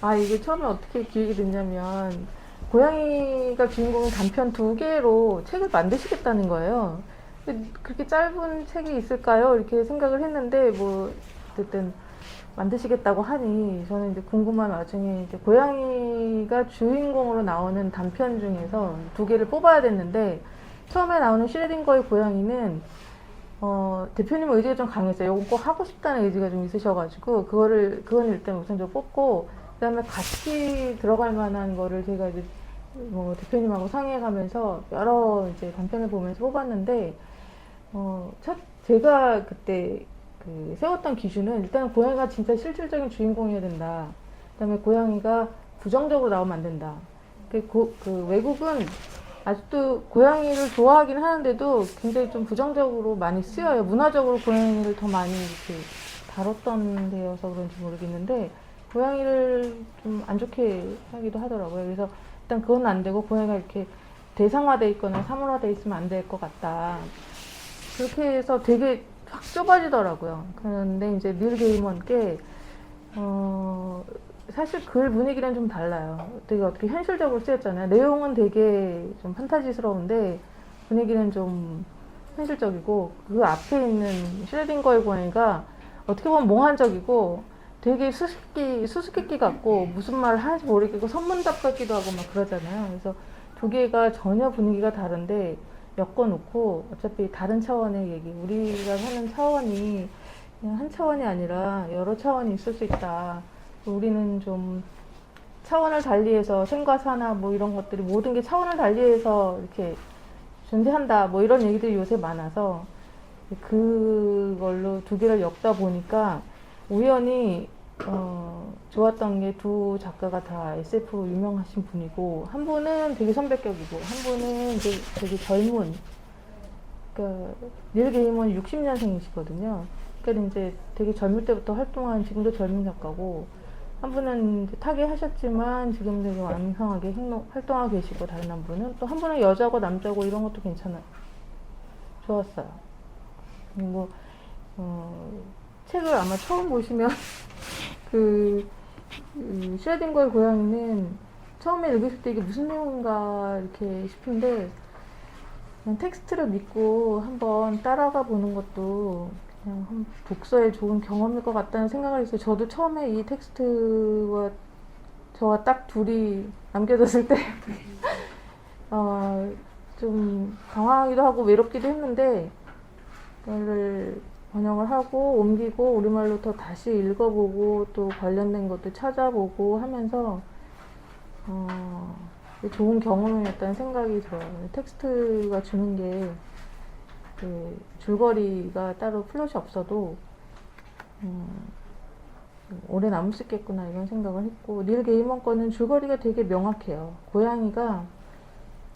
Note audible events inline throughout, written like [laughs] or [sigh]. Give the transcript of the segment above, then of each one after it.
아, 이게 처음에 어떻게 기획이 됐냐면, 고양이가 주인공인 단편 두 개로 책을 만드시겠다는 거예요. 그렇게 짧은 책이 있을까요? 이렇게 생각을 했는데, 뭐, 어쨌든, 만드시겠다고 하니, 저는 이제 궁금한 와중에, 이제 고양이가 주인공으로 나오는 단편 중에서 두 개를 뽑아야 됐는데, 처음에 나오는 슈레딩거의 고양이는, 어, 대표님 의지가 좀 강했어요. 이거 꼭 하고 싶다는 의지가 좀 있으셔가지고, 그거를, 그건 일단 우선적으로 뽑고, 그 다음에 같이 들어갈 만한 거를 제가 이제 뭐 대표님하고 상의해가면서 여러 이제 단편을 보면서 뽑았는데, 어, 첫, 제가 그때 그 세웠던 기준은 일단 고양이가 진짜 실질적인 주인공이어야 된다. 그 다음에 고양이가 부정적으로 나오면 안 된다. 그, 고- 그 외국은 아직도 고양이를 좋아하긴 하는데도 굉장히 좀 부정적으로 많이 쓰여요. 문화적으로 고양이를 더 많이 이렇게 다뤘던 데여서 그런지 모르겠는데, 고양이를 좀 안 좋게 하기도 하더라고요. 그래서 일단 그건 안 되고, 고양이가 이렇게 대상화돼 있거나 사물화돼 있으면 안 될 것 같다. 그렇게 해서 되게 확 좁아지더라고요. 그런데 이제 닐 게이먼께, 어, 사실 글 분위기랑 좀 달라요. 되게 어떻게 현실적으로 쓰였잖아요. 내용은 되게 좀 판타지스러운데 분위기는 좀 현실적이고 그 앞에 있는 슈레딩거의 고양이가 어떻게 보면 몽환적이고 되게 수수께끼, 수수께끼 같고 무슨 말을 하는지 모르겠고 선문답 같기도 하고 막 그러잖아요. 그래서 두 개가 전혀 분위기가 다른데 엮어 놓고 어차피 다른 차원의 얘기, 우리가 사는 차원이 그냥 한 차원이 아니라 여러 차원이 있을 수 있다. 우리는 좀 차원을 달리해서 생과 사나 뭐 이런 것들이 모든 게 차원을 달리해서 이렇게 존재한다. 뭐 이런 얘기들이 요새 많아서 그걸로 두 개를 엮다 보니까 우연히 어, 좋았던 게 두 작가가 다 SF로 유명하신 분이고 한 분은 되게 선배격이고 한 분은 이제 되게 젊은 그러니까 닐 게이먼 60년생이시거든요. 그러니까 이제 되게 젊을 때부터 활동한 지금도 젊은 작가고 한 분은 타계하셨지만 지금 되게 왕성하게 행동, 활동하고 계시고 다른 한 분은 또 한 분은 여자고 남자고 이런 것도 괜찮아요. 좋았어요. 그리고 어, 책을 아마 처음 보시면 [laughs] 그 음, 슈레딩거의 고양이는 처음에 읽으실 때 이게 무슨 내용인가 이렇게 싶은데 텍스트를 믿고 한번 따라가 보는 것도 독서에 좋은 경험일 것 같다는 생각을 했어요. 저도 처음에 이 텍스트와 저와 딱 둘이 남겨졌을 때, [laughs] 어, 좀 당황하기도 하고 외롭기도 했는데, 이거를 번역을 하고 옮기고 우리말로 더 다시 읽어보고 또 관련된 것도 찾아보고 하면서, 어, 좋은 경험이었다는 생각이 들어요. 텍스트가 주는 게, 그 줄거리가 따로 플롯이 없어도 음, 오래 남을 수 있겠구나 이런 생각을 했고 닐 게이먼 거는 줄거리가 되게 명확해요. 고양이가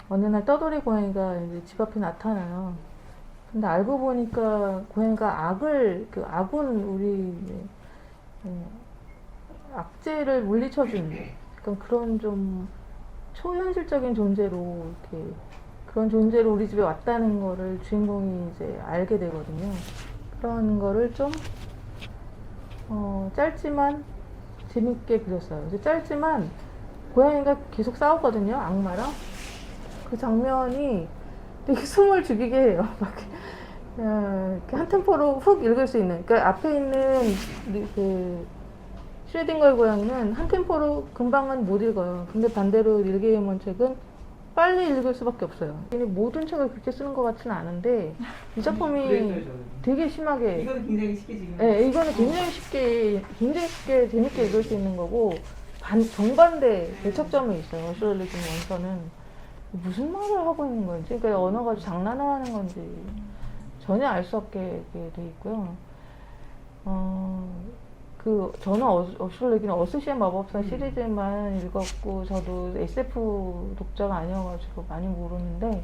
어느 날 떠돌이 고양이가 이제 집 앞에 나타나요. 근데 알고 보니까 고양이가 악을 그 악은 우리 음, 악재를 약간 그런 좀 초현실적인 존재로 이렇게 그런 존재로 우리 집에 왔다는 거를 주인공이 이제 알게 되거든요. 그런 거를 좀, 어, 짧지만 재밌게 그렸어요. 이제 짧지만 고양이가 계속 싸우거든요. 악마랑. 그 장면이 되게 숨을 죽이게 해요. [laughs] 막, 어, 이렇게 한 템포로 훅 읽을 수 있는. 그러니까 앞에 있는 그, 슈레딩거의 고양이는 한 템포로 금방은 못 읽어요. 근데 반대로 닐게이먼 책은 빨리 읽을 수밖에 없어요. 모든 책을 그렇게 쓰는 것 같지는 않은데 이 작품이. 되게 심하게 이거는 굉장히 쉽게 지금. 네, 이거는 굉장히 쉽게 굉장히 쉽게 재밌게 읽을 수 있는 거고 반 정반대 대척점이 있어요. 어슈럴리즘 원서는 무슨 말을 하고 있는 건지 그러니까 언어가 장난하는 건지 전혀 알 수 없게 돼 있고요. 어, 그 저는 어슈럴리기는 어스시의 마법사 시리즈만 읽었고 저도 SF 독자가 아니어가지고 많이 모르는데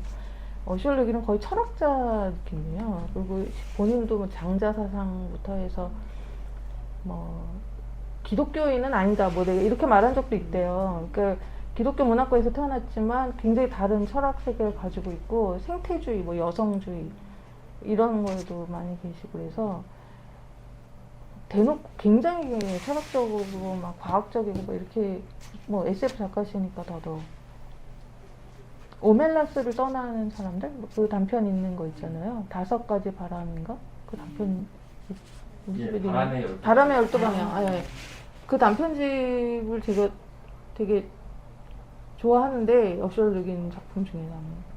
어슈럴리기는 거의 철학자 느낌이에요. 그리고 본인도 뭐 장자 사상부터 해서 뭐 기독교인은 아니다 뭐 내가 이렇게 말한 적도 있대요. 그러니까 기독교 문화권에서 태어났지만 굉장히 다른 철학 세계를 가지고 있고 생태주의, 뭐 여성주의 이런 거에도 많이 계시고 그래서 대놓고 굉장히 철학적이고 막 과학적이고 막 이렇게 뭐 SF 작가시니까 더더욱 오멜라스를 떠나는 사람들? 그 단편 있는 거 있잖아요. 다섯 가지 바람인가? 그 단편 예, 바람의 열두 바람의 열두 방향 아, 예. 그 단편집을 제가 되게 좋아하는데 르긴 작품 중에 나는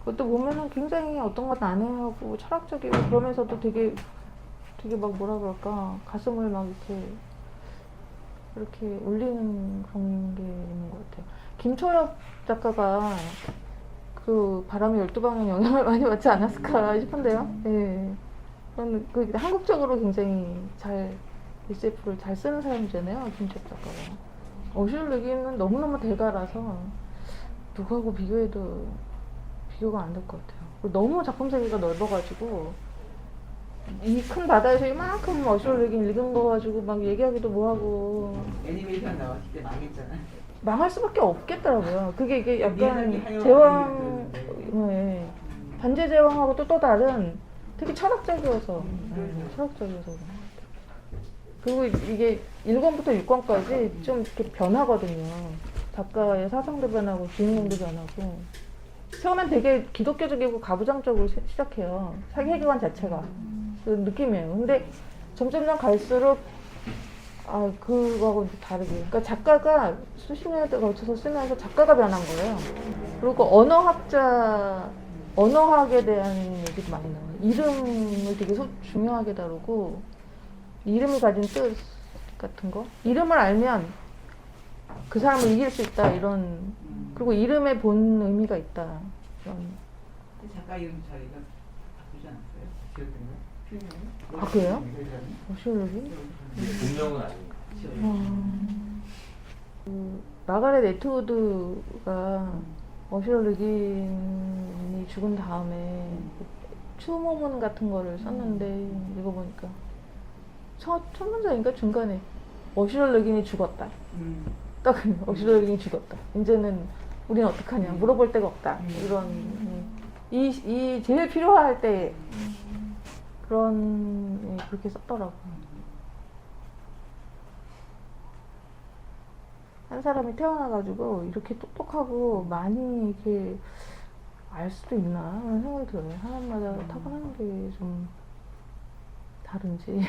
그것도 보면은 굉장히 어떤 건 난해하고 철학적이고 그러면서도 되게 되게 막 뭐라 그럴까 가슴을 막 이렇게 이렇게 울리는 그런 게 있는 것 같아요. 김초엽 작가가 그 바람의 열두 방향 영향을 많이 받지 않았을까 싶은데요. 예. 그런 그 한국적으로 굉장히 잘 SF를 잘 쓰는 사람이잖아요. 김초엽 작가가. 어실 르기는 너무너무 대가라서 누구하고 비교해도 비교가 안 될 것 같아요. 너무 작품 세계가 넓어가지고 이 큰 바다에서 이만큼 르기 읽은 거 가지고 막 얘기하기도 뭐하고 애니메이션 나왔을 때 망했잖아. 망할 수밖에 없겠더라고요. 그게 이게 약간 미안하게 하여 제왕. 예. 반제 제왕하고 또 또 다른 되게 철학적이어서, 음, 예. 철학적이어서 그런 것 같아요. 그리고 이게 1권부터 6권까지 좀 이렇게 변하거든요. 작가의 사상도 변하고 주인공도 변하고. 처음엔 되게 기독교적이고 가부장적으로 시- 시작해요. 세계관 자체가. 그 느낌이에요. 근데 점점점 갈수록 아 그거하고 좀 다르게. 그러니까 작가가 수십 년에 걸쳐서 쓰면서 작가가 변한 거예요. 그리고 언어학자 언어학에 대한 얘기도 많이 나와요. 이름을 되게 소- 중요하게 다루고 이름이 가진 뜻 같은 거. 이름을 알면 그 사람을 이길 수 있다 이런. 음. 그리고 이름에 본 의미가 있다. 그런. 근데 작가 이름 자리가 바꾸지 않았어요? 아, 그래요? 어시올로기? 본명은 아닙니다. 음. 그 마가렛 에트우드가 어시럴 르긴이 죽은 다음에 추모문 같은 거를 썼는데 읽어보니까 첫, 첫 문장인가 중간에 어시럴 르긴이 죽었다. 음. 딱 어시럴 르긴이 죽었다. 이제는 우리는 어떡하냐 물어볼 데가 없다. 음. 이런 이, 이 제일 필요할 때 그런 예, 그렇게 썼더라고. 한 사람이 태어나가지고 이렇게 똑똑하고 많이 이렇게 알 수도 있나 그런 생각이 들어요. 사람마다 음. 타고나는 게 좀 다른지.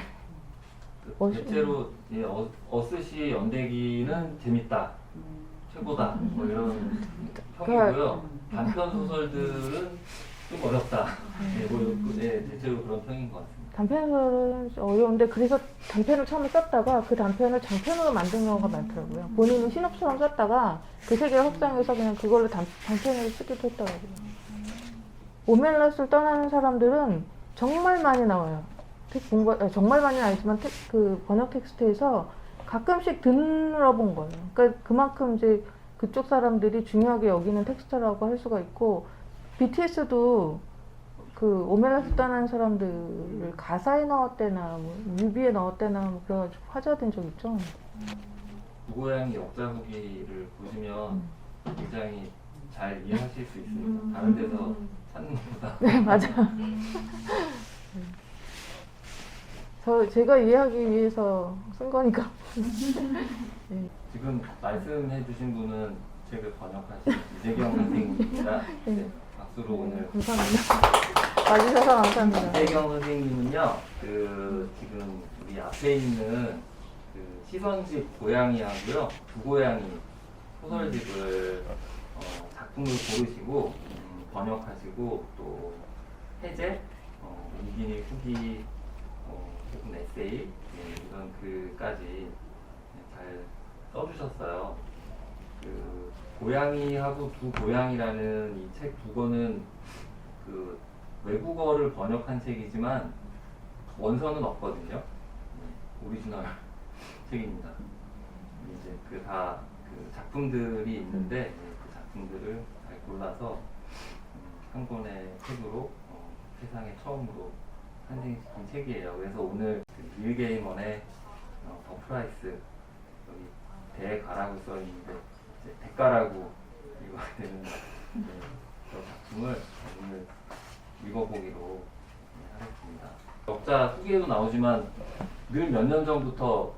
그 멋있네. 대체로 예, 어, 어스시 연대기는 재밌다, 음. 최고다, 뭐 이런 그러니까 평이고요. 단편 소설들은 좀 어렵다. 예, 뭐, 그, 예, 대체로 그런 평인 것 같습니다. 단편소설은 어려운데 그래서 단편을 처음에 썼다가 그 단편을 장편으로 만든 경우가 많더라고요. 본인은 신업처럼 썼다가 그 세계를 확장해서 그냥 그걸로 단, 단편을 쓰기도 했더라고요. 오멜라스를 떠나는 사람들은 정말 많이 나와요. 텍- 공부, 아니, 정말 많이는 아니지만 텍- 그 번역 텍스트에서 가끔씩 들어본 거예요. 그러니까 그만큼 이제 그쪽 사람들이 중요하게 여기는 텍스트라고 할 수가 있고 BTS도 그 오멜라스 떠나는 사람들을 가사에 넣었대나 뭐 뮤비에 넣었대나 뭐 그래가지고 화제가 된적 있죠. 무고양이 역자 후기를 보시면 음. 굉장히 잘 이해하실 수 있습니다. 다른 데서 찾는 것보다. 네 맞아. [laughs] 저 제가 이해하기 위해서 쓴 거니까. 네. [laughs] 지금 말씀해 주신 분은 책을 번역하신 이재경 선생님입니다. 네, 박수로 오늘 감사합니다. 와주셔서 감사합니다. 이재경 선생님은요, 그 지금 우리 앞에 있는 그 시선집 고양이하고요, 두 고양이 소설집을 어, 작품을 고르시고 음, 번역하시고 또 해제, 어, 우기니 후기, 어, 혹은 에세이 예, 이런 글까지 잘 써주셨어요. 그 고양이하고 두 고양이라는 이 책 두 권은 그 외국어를 번역한 책이지만 원서는 없거든요. 네, 오리지널 [laughs] 책입니다. 이제 그다그 작품들이 있는데 네, 그 작품들을 잘 골라서 음, 한 권의 책으로 어, 세상에 처음으로 탄생시킨 책이에요. 그래서 오늘 그닐 게이먼의 어, 더 프라이스 여기 대가라고 써 있는데 이제 대가라고 읽어야 되는 네, 저 작품을 오늘 읽어보기로 네, 하겠습니다. 역자 후기에도 나오지만 늘 몇 년 전부터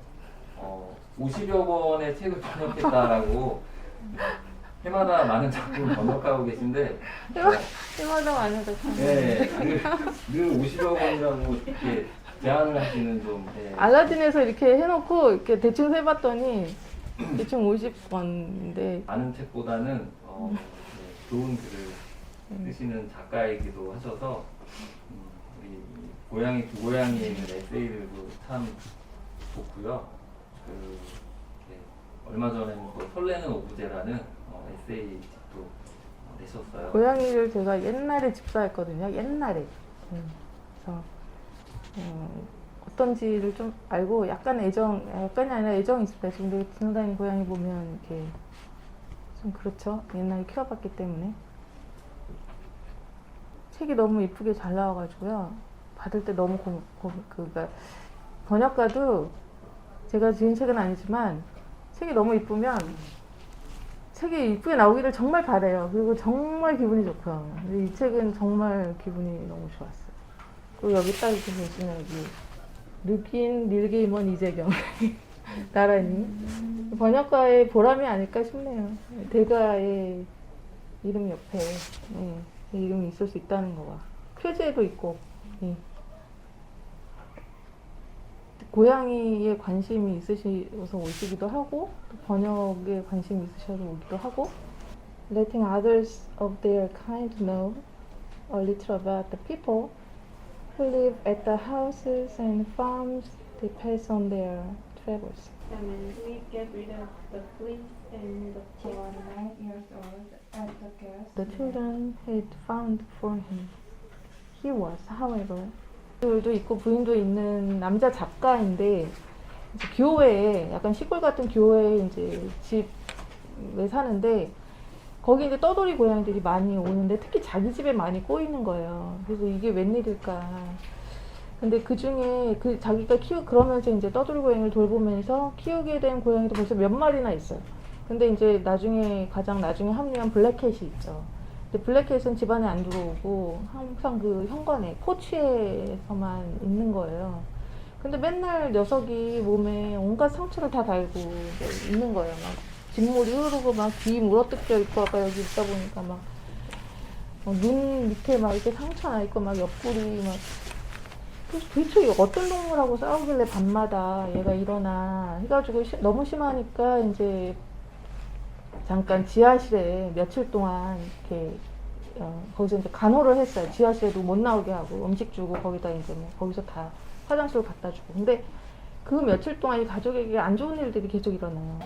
어, 50여 권의 책을 번역했다라고 [laughs] 해마다 많은 작품을 번역하고 계신데 해마다 아니어도 참. 네, 늘, 늘 50여 권이라고 이렇게 제안을 하시는 좀 네. 알라딘에서 이렇게 해놓고 이렇게 대충 세봤더니 대충 50권인데 많은 책보다는 어, 네, 좋은 글을 음. 쓰시는 작가이기도 하셔서 음, 우리 고양이 두 고양이에 있는 에세이들도 참 좋고요. 그 이렇게 얼마 전에는 또 설레는 오브제라는 어, 에세이 책도 어, 내셨어요. 고양이를 제가 옛날에 집사했거든요. 옛날에. 음, 그래서 어, 어떤지를 좀 알고 약간 애정, 약간이 아니라 애정이 있습니다. 지금 내가 지나다니는 고양이 보면 이렇게 좀 그렇죠. 옛날에 키워봤기 때문에. 책이 너무 이쁘게 잘 나와가지고요. 받을 때 너무 고, 고, 그니까 번역가도 제가 지은 책은 아니지만 책이 너무 이쁘면 책이 이쁘게 나오기를 정말 바래요. 그리고 정말 기분이 좋고요. 이 책은 정말 기분이 너무 좋았어요. 그리고 여기 딱 이렇게 보시면 여기 느낀 닐게이먼 이재경 [laughs] 나란히 번역가의 보람이 아닐까 싶네요. 대가의 이름 옆에 예, 제 이름이 있을 수 있다는 거가 표지에도 있고 예. 고양이에 관심이 있으셔서 오시기도 하고 또 번역에 관심이 있으셔서 오기도 하고 letting others of their kind know a little about the people who live at the houses and farms they pass on their travels. And then we get rid of the fleas and the for nine years old at the gas. The children had found for him. He was, however, 들도 있고 부인도 있는 남자 작가인데 교회에 약간 시골 같은 교회에 이제 집에 사는데 거기 이제 떠돌이 고양이들이 많이 오는데 특히 자기 집에 많이 꼬이는 거예요. 그래서 이게 웬일일까. 근데 그 중에 그 자기가 키우 그러면서 이제 떠돌이 고양이를 돌보면서 키우게 된 고양이도 벌써 몇 마리나 있어요. 근데 이제 나중에 가장 나중에 합류한 블랙캣이 있죠. 근데 블랙캣은 집안에 안 들어오고 항상 그 현관에 포치에서만 있는 거예요. 근데 맨날 녀석이 몸에 온갖 상처를 다 달고 있는 거예요. 막 진물이 흐르고 막 귀 물어뜯겨 있고 아까 여기 있다 보니까 막 어, 눈 밑에 막 이렇게 상처 나 있고 막 옆구리 막 그래서 도대체 어떤 동물하고 싸우길래 밤마다 얘가 일어나 해가지고 시- 너무 심하니까 이제 잠깐 지하실에 며칠 동안 이렇게 어, 거기서 이제 간호를 했어요. 지하실에도 못 나오게 하고 음식 주고 거기다 이제 뭐 거기서 다 화장실 갖다 주고. 근데 그 며칠 동안 이 가족에게 안 좋은 일들이 계속 일어나요.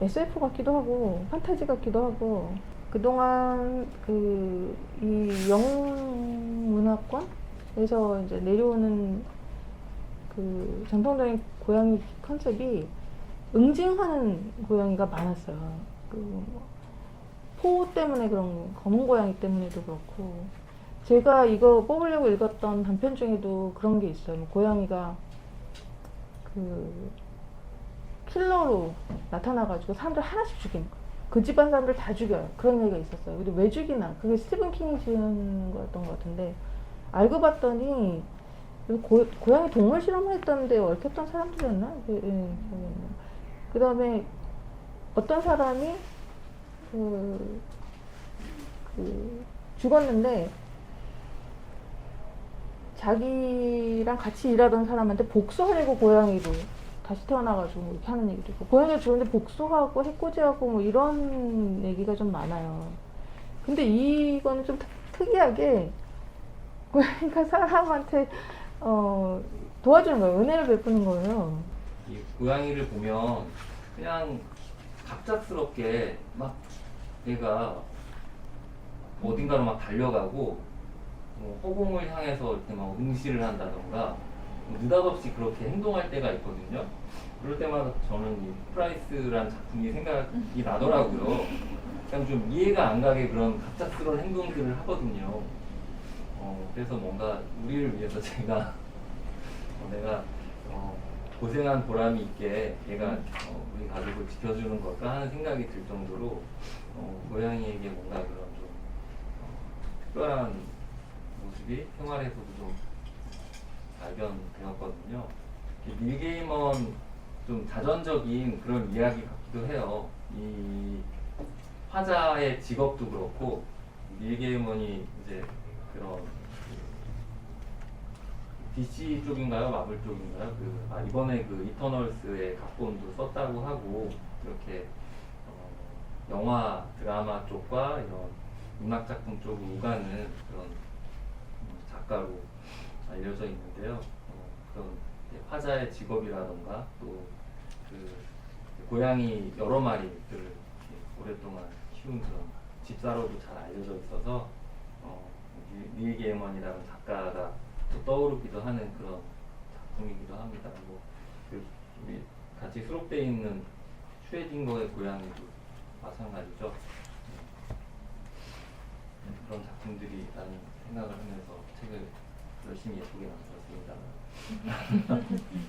SF 같기도 하고 판타지 같기도 하고 그동안 그 이 영문화권에서 이제 내려오는 그 전통적인 고양이 컨셉이 응징하는 고양이가 많았어요. 그포 때문에 그런 거, 검은 고양이 때문에도 그렇고 제가 이거 뽑으려고 읽었던 단편 중에도 그런 게 있어요. 뭐 고양이가 그 킬러로 나타나가지고 사람들 하나씩 죽이는. 그 집안 사람들 다 죽여요. 그런 얘기가 있었어요. 근데 왜 죽이나? 그게 스티븐 킹이 지은 거였던 것 같은데 알고 봤더니 고, 고양이 동물 실험을 했다는데 얽혔던 사람들이었나? 예, 예, 나요. 그 다음에 어떤 사람이 그, 그 죽었는데 자기랑 같이 일하던 사람한테 복수하려고 고양이로 다시 태어나가지고 뭐 이렇게 하는 얘기도 있고 고양이가 죽었는데 복수하고 해코지하고 뭐 이런 얘기가 좀 많아요. 근데 이거는 좀 특, 특이하게 고양이가 사람한테 어, 도와주는 거예요. 은혜를 베푸는 거예요. 이 고양이를 보면 그냥 갑작스럽게 막 얘가 어딘가로 막 달려가고 뭐 허공을 향해서 이렇게 막 응시를 한다던가 느닷없이 그렇게 행동할 때가 있거든요. 그럴 때마다 저는 이 프라이스란 작품이 생각이 나더라고요. 그냥 좀 이해가 안 가게 그런 갑작스러운 행동들을 하거든요. 어, 그래서 뭔가 우리를 위해서 [laughs] 제가 어, 내가 어, 고생한 보람이 있게 얘가 어, 우리 가족을 지켜주는 걸까 하는 생각이 들 정도로 어, 고양이에게 뭔가 그런 좀 어, 특별한 모습이 생활에서도 좀 발견되었거든요. 밀게임은 좀 자전적인 그런 이야기 같기도 해요. 이 화자의 직업도 그렇고 밀게이먼이 이제 그런 DC 쪽인가요, 마블 쪽인가요? 그 아, 이번에 그 이터널스의 각본도 썼다고 하고 이렇게 어, 영화, 드라마 쪽과 이런 문학 작품 쪽을 오가는 그런 음, 작가로 알려져 있는데요. 어, 그런 화자의 직업이라던가 또그 고양이 여러 마리를 오랫동안 키운 그런 집사로도 잘 알려져 있어서 어, 닐- 닐 게이먼이라는 작가가 또 떠오르기도 하는 그런 작품이기도 합니다. 뭐, 그 우리 같이 수록되어 있는 슈레딩거의 고양이도 마찬가지죠. 네. 네, 그런 작품들이라는 생각을 하면서 책을 열심히 예쁘게 만들었습니다. [laughs]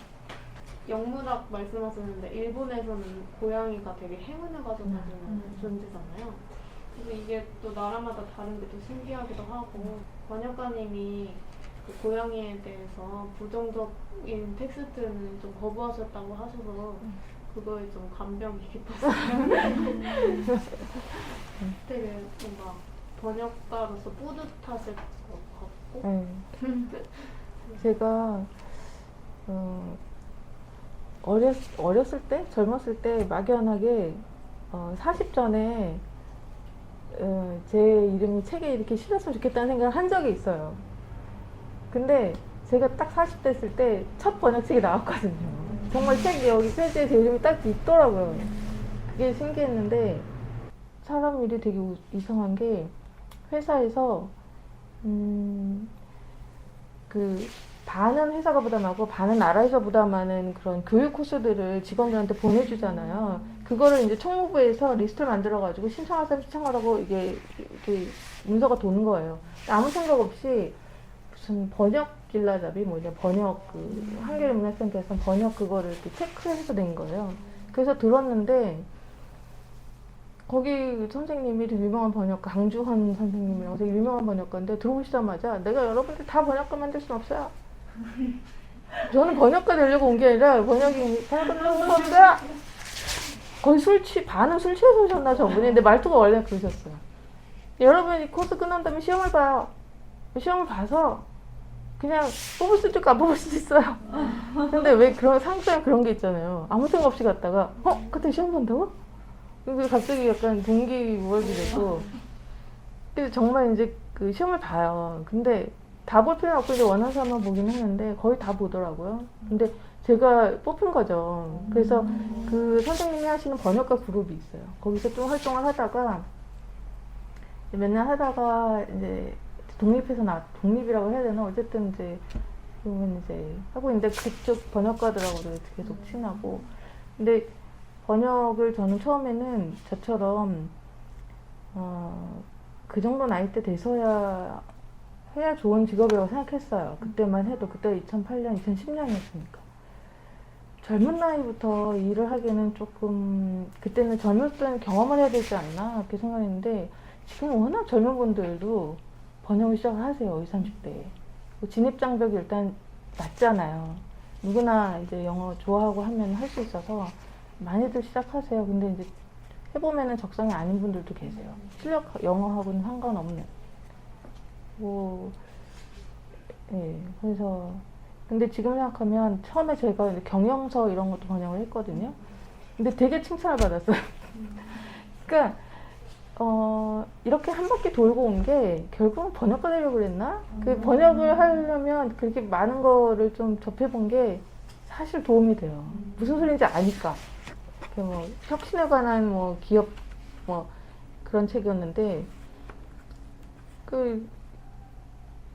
영문학 말씀하셨는데 일본에서는 고양이가 되게 행운을 가져다주는 음. 존재잖아요. 그래서 이게 또 나라마다 다른 게 또 신기하기도 하고 번역가님이 그 고양이에 대해서 부정적인 텍스트는 좀 거부하셨다고 하셔서 그거에 좀 감명이 깊었어요. [laughs] 되게 뭔가 번역가로서 뿌듯하실 것 같고 네. 제가 어, 어렸, 어렸을 때, 젊었을 때 막연하게 어, 40전에 어, 제 이름이 책에 이렇게 실렸으면 좋겠다는 생각을 한 적이 있어요. 근데 제가 딱 40 됐을 때 첫 번역책이 나왔거든요. 정말 책 여기 페이지에 제 이름이 딱 있더라고요. 그게 신기했는데 사람 일이 되게 우- 이상한 게 회사에서 음, 그 반은 회사가 부담하고 반은 나라에서 부담하는 그런 교육 코스들을 직원들한테 보내주잖아요. 그거를 이제 총무부에서 리스트를 만들어가지고 신청하세요, 신청하라고 이게, 이게 문서가 도는 거예요. 아무 생각 없이 무슨 번역 길라잡이 뭐 이제 번역 그 한겨레 문학센터에서 번역 그거를 이렇게 체크해서 낸 거예요. 그래서 들었는데 거기 선생님이 되게 유명한 번역가 강주헌 선생님이라고 되게 유명한 번역가인데 들어오시자마자 내가 여러분들 다 번역가 만들 순 없어요. [laughs] 저는 번역가 되려고 온 게 아니라 번역이 [laughs] 번역가 되려고 온 겁니다. 거의 술 취, 반은 술 취해서 오셨나 저분이. 근데 말투가 원래 그러셨어요. 여러분 이 코스 끝난 다음에 시험을 봐요. 시험을 봐서 그냥 뽑을 수도 있고 안 뽑을 수도 있어요. 근데 왜 그런 상처에 그런 게 있잖아요. 아무 생각 없이 갔다가 어? 그때 시험 본다고? 근데 갑자기 약간 동기부여가 되고 근데 정말 이제 그 시험을 봐요. 근데 다 볼 필요는 없고 이제 원하는 사람만 보긴 하는데 거의 다 보더라고요. 근데 제가 뽑힌 거죠. 그래서 그 선생님이 하시는 번역가 그룹이 있어요. 거기서 좀 활동을 하다가 맨날 하다가 이제 독립해서 나 독립이라고 해야 되나 어쨌든 이제 그러면 이제 하고 있는데 그쪽 번역가들하고도 계속 친하고 근데 번역을 저는 처음에는 저처럼 어, 그 정도 나이 때 돼서야 해야 좋은 직업이라고 생각했어요. 그때만 해도 그때 2008년, 2010년이었으니까. 젊은 나이부터 일을 하기는 조금 그때는 젊을 때는 경험을 해야 되지 않나 그렇게 생각했는데 지금 워낙 젊은 분들도 번역을 시작을 하세요 20, 30대에 뭐 진입 장벽이 일단 낮잖아요. 누구나 이제 영어 좋아하고 하면 할 수 있어서 많이들 시작하세요. 근데 이제 해보면은 적성이 아닌 분들도 계세요. 실력 영어하고는 상관없는. 뭐 예, 그래서 근데 지금 생각하면 처음에 제가 경영서 이런 것도 번역을 했거든요. 근데 되게 칭찬을 받았어요. [laughs] 그러니까 어, 이렇게 한 바퀴 돌고 온 게 결국은 번역가 되려고 그랬나? 그 번역을 하려면 그렇게 많은 거를 좀 접해본 게 사실 도움이 돼요. 무슨 소리인지 아니까. 그뭐 혁신에 관한 뭐 기업 뭐 그런 책이었는데 그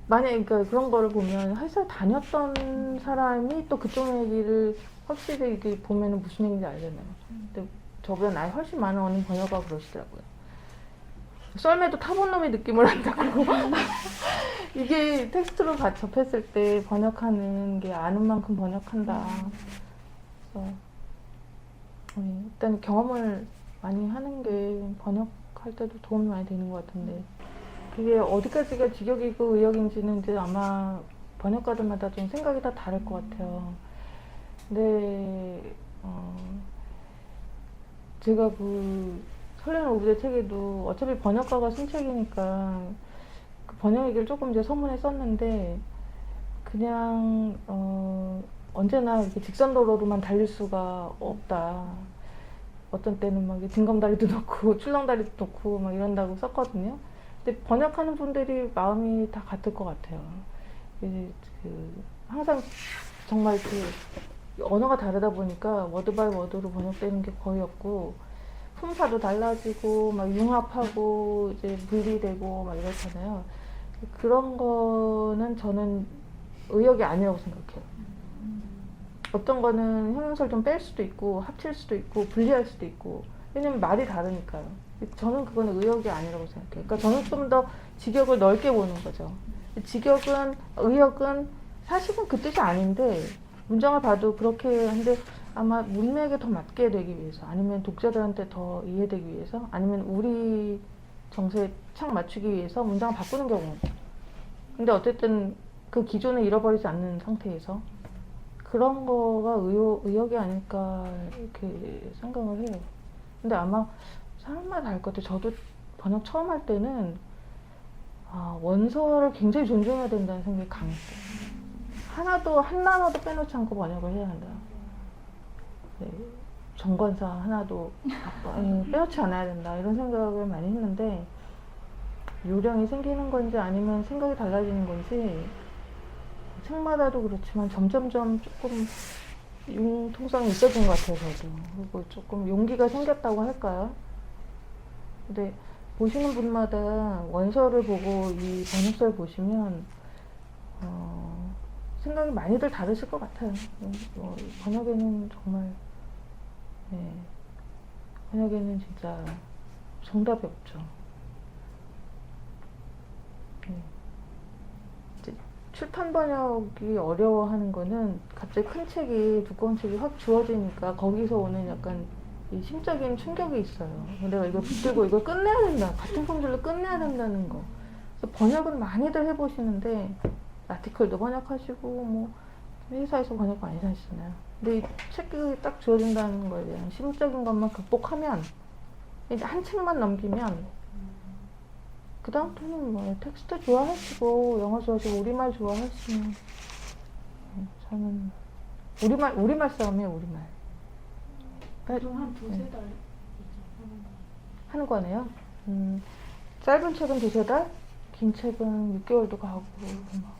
만약에 그러니까 그런 거를 보면 회사 다녔던 사람이 또 그쪽 얘기를 확실히 이게 보면은 무슨 얘기인지 알잖아요. 근데 저보다 나이 훨씬 많은 어느 번역가 그러시더라고요. 썰매도 타본 놈의 느낌을 한다고. [laughs] 이게 텍스트로 가- 접했을 때 번역하는 게 아는 만큼 번역한다. 그래서 네, 일단 경험을 많이 하는 게 번역할 때도 도움이 많이 되는 것 같은데. 그게 어디까지가 직역이고 의역인지는 이제 아마 번역가들마다 좀 생각이 다 다를 것 같아요. 근데 어, 제가 그 설레는 오브제 책에도 어차피 번역가가 쓴 책이니까 그 번역 얘기를 조금 이제 서문에 썼는데 그냥 어, 언제나 이렇게 직선 도로로만 달릴 수가 없다. 어떤 때는 막 등검다리도 [laughs] 놓고 출렁다리도 놓고 막 이런다고 썼거든요. 근데 번역하는 분들이 마음이 다 같을 것 같아요. 그 항상 정말 그 언어가 다르다 보니까 워드 바이 워드로 번역되는 게 거의 없고 품사도 달라지고 막 융합하고 이제 분리되고 막 이렇잖아요. 그런 거는 저는 의역이 아니라고 생각해요. 어떤 거는 형용사를 좀 뺄 수도 있고 합칠 수도 있고 분리할 수도 있고 왜냐면 말이 다르니까요. 저는 그건 의역이 아니라고 생각해요. 그러니까 저는 좀 더 직역을 넓게 보는 거죠. 직역은 의역은 사실은 그 뜻이 아닌데 문장을 봐도 그렇게 한데 아마 문맥에 더 맞게 되기 위해서 아니면 독자들한테 더 이해되기 위해서 아니면 우리 정서에 착 맞추기 위해서 문장을 바꾸는 경우죠. 근데 어쨌든 그 기존을 잃어버리지 않는 상태에서 그런 거가 의욕, 의욕이 아닐까 이렇게 생각을 해요. 근데 아마 사람마다 다를 것 같아요. 저도 번역 처음 할 때는 아, 원서를 굉장히 존중해야 된다는 생각이 강했어요. 하나도 한 단어도 빼놓지 않고 번역을 해야 한다. 네, 정관사 하나도 음, [laughs] 빼놓지 않아야 된다 이런 생각을 많이 했는데 요령이 생기는 건지 아니면 생각이 달라지는 건지 책마다도 그렇지만 점점점 조금 융통성이 있어진 것 같아요 저도 그리고 조금 용기가 생겼다고 할까요? 근데 보시는 분마다 원서를 보고 이 번역서를 보시면 어, 생각이 많이들 다르실 것 같아요. 음, 어, 번역에는 정말 네, 번역에는 진짜 정답이 없죠. 네. 출판 번역이 어려워하는 거는 갑자기 큰 책이 두꺼운 책이 확 주어지니까 거기서 오는 약간 이 심적인 충격이 있어요. 내가 이걸 붙들고 이걸 끝내야 된다. 같은 성질로 끝내야 된다는 거. 그래서 번역은 많이들 해보시는데 아티클도 번역하시고 뭐 회사에서 번역 많이 하시잖아요. 근데 이 책이 딱 주어진다는 거에 대한 심적인 것만 극복하면 이제 한 책만 넘기면 그 다음부터는 뭐 텍스트 좋아하시고 영어 좋아하시고 우리말 좋아하시면 네, 저는 우리말 우리말 싸움이에요 우리말. 보통 한 두세 네. 달 하는 거네요. 음, 짧은 책은 두세 달, 긴 책은 6개월도 가고. 막.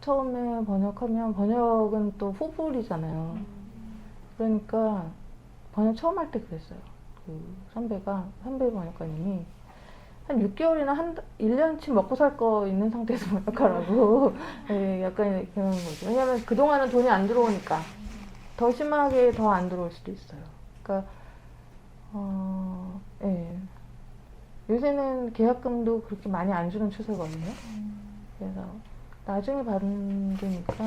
처음에 번역하면 번역은 또 후불이잖아요. 그러니까 번역 처음 할 때 그랬어요. 그 선배가 선배 번역가님이 한 6개월이나 한 1년치 먹고 살 거 있는 상태에서 [laughs] 번역하라고 예, 약간 그런 거죠. 왜냐면 그동안은 돈이 안 들어오니까 더 심하게 더 안 들어올 수도 있어요. 그러니까 어, 예. 요새는 계약금도 그렇게 많이 안 주는 추세거든요. 그래서 나중에 받으니까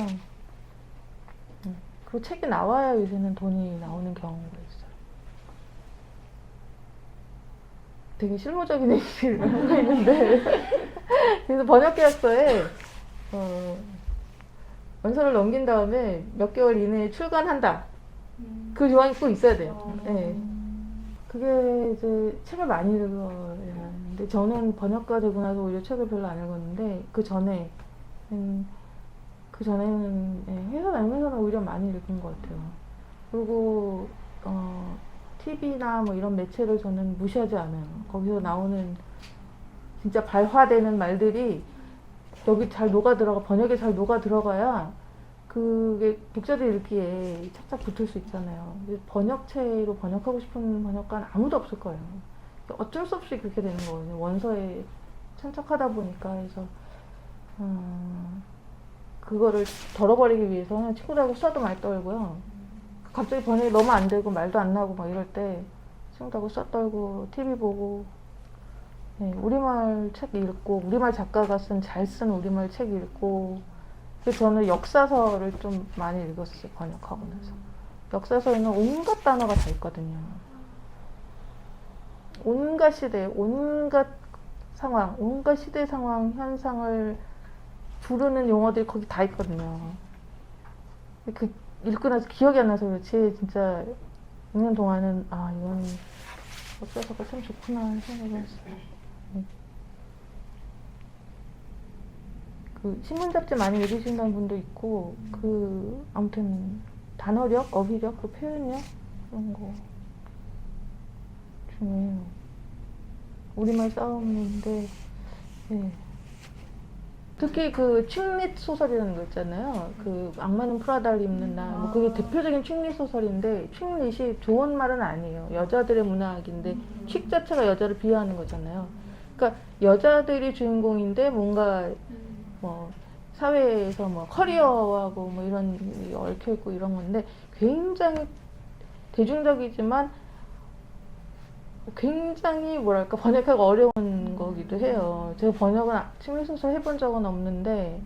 음. 그리고 책이 나와야 요새는 돈이 나오는 경우가 있어요. 되게 실무적인 [laughs] 얘기를 하고 있는데 그래서 번역 계약서에 어, 원서를 넘긴 다음에 몇 개월 이내에 출간한다. 그 조항이 꼭 있어야 돼요. 어. 예. 그게 이제 책을 많이 읽어야 하는데 저는 번역가 되고 나서 오히려 책을 별로 안 읽었는데 그 전에 음, 그 전에는 예, 회사 다니면서는 오히려 많이 읽은 것 같아요. 그리고 어, TV나 뭐 이런 매체를 저는 무시하지 않아요. 거기서 나오는 진짜 발화되는 말들이 여기 잘 녹아 들어가 번역에 잘 녹아 들어가야 그게 독자들 읽기에 착착 붙을 수 있잖아요. 번역체로 번역하고 싶은 번역가는 아무도 없을 거예요. 어쩔 수 없이 그렇게 되는 거거든요. 원서에 천착하다 보니까 해서 음, 그거를 덜어버리기 위해서 그냥 친구들하고 수다도 많이 떨고요. 갑자기 번역이 너무 안 되고 말도 안 나고 막 이럴 때 친구들하고 수다 떨고 TV 보고 네, 우리말 책 읽고 우리말 작가가 쓴 잘 쓴 우리말 책 읽고 그래서 저는 역사서를 좀 많이 읽었어요 번역하고 나서 역사서에는 온갖 단어가 다 있거든요 온갖 시대 온갖 상황, 온갖 시대 상황, 현상을 부르는 용어들이 거기 다 있거든요. 그 읽고 나서 기억이 안 나서 그렇지 진짜 읽는 동안은 아 이건 어쩌서가 참 좋구나 생각을 했어요. 네. 그 신문 잡지 많이 읽으신다는 분도 있고 그 아무튼 단어력, 어휘력, 그 표현력 그런 거 중요해요. 우리말 싸움인데 예. 특히 그 춤릿 소설이라는 거 있잖아요. 그 악마는 프라다를 입는다. 뭐 그게 대표적인 춤릿 소설인데 춤릿이 좋은 말은 아니에요. 여자들의 문화학인데 칙 자체가 여자를 비하하는 거잖아요. 그러니까 여자들이 주인공인데 뭔가 뭐 사회에서 뭐 커리어하고 뭐 이런 얽혀 있고 이런 건데 굉장히 대중적이지만 굉장히 뭐랄까 번역하기 어려운 거기도 해요. 제가 번역은 심리 소설 해본 적은 없는데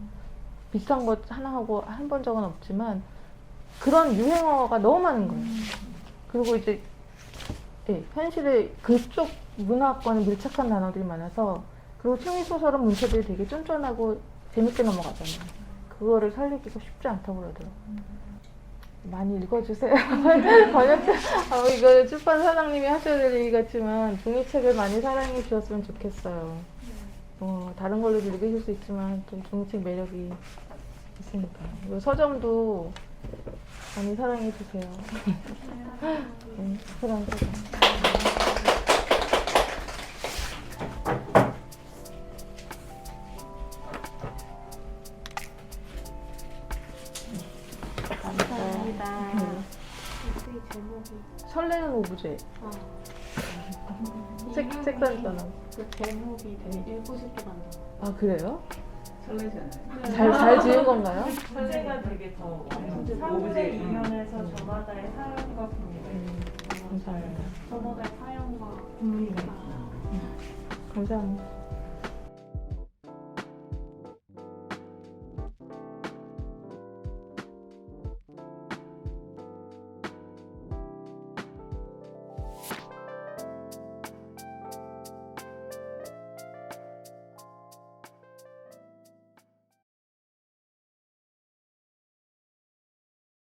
비슷한 것 하나 하고 한 번 적은 없지만 그런 유행어가 너무 많은 거예요. 그리고 이제 예, 현실에 그쪽 문화권에 밀착한 단어들이 많아서 그리고 심리 소설은 문체들이 되게 쫀쫀하고 재밌게 넘어가잖아요. 그거를 살리기가 쉽지 않다고 그러더라고요. 많이 읽어주세요. [laughs] 번역자, 아, 이거 출판 사장님이 하셔야 될 얘기 같지만 종이책을 많이 사랑해 주셨으면 좋겠어요. 어, 다른 걸로도 읽으실 수 있지만 좀 종이책 매력이 있으니까. 서점도 많이 사랑해 주세요. [laughs] 네. 감사합니다. 음. 이 제목이 설레는 오브제. 아, 책, 이름이 책상 써놓은. 그 제목이 되게 읽고 싶게 만들어. 아, 그래요? 설레잖아요. 잘, 잘 지은 건가요? 소재가 되게 더 오브제. 3분의 2면에서 저마다의 사연과 분위기가 음, 감사합니다. 저마다의 사연과 분위기가 아, 감사합니다.